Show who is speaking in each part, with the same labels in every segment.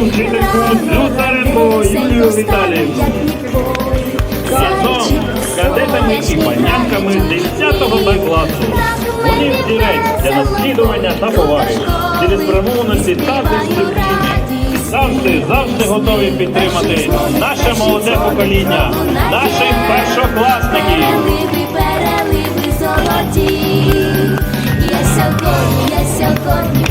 Speaker 1: вчительку Люцаренко Юлію Віталіївну. Разом з кадетами і панянками 10 Б класу. Вони взірець для наслідування та поваги, цілеспрямованості та дисципліни. Завжди, завжди готові підтримати наше молоде покоління, наших першокласників.
Speaker 2: Переливи золоті. Я сьогодні, я сьогодні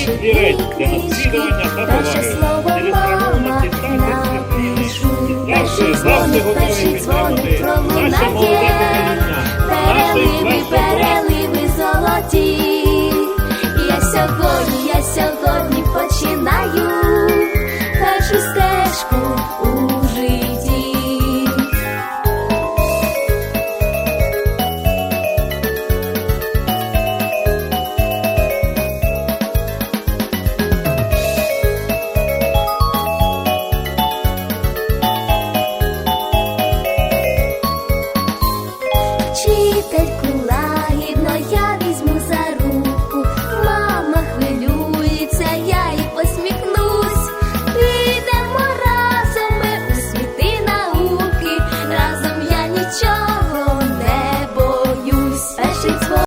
Speaker 2: і
Speaker 1: речі для наслідування та поваги. Через правону дістати
Speaker 2: святині.
Speaker 1: Завжди, завжди
Speaker 2: золоті.
Speaker 1: Я
Speaker 2: сьогодні,
Speaker 1: я
Speaker 2: сьогодні
Speaker 1: починаю першу стежку.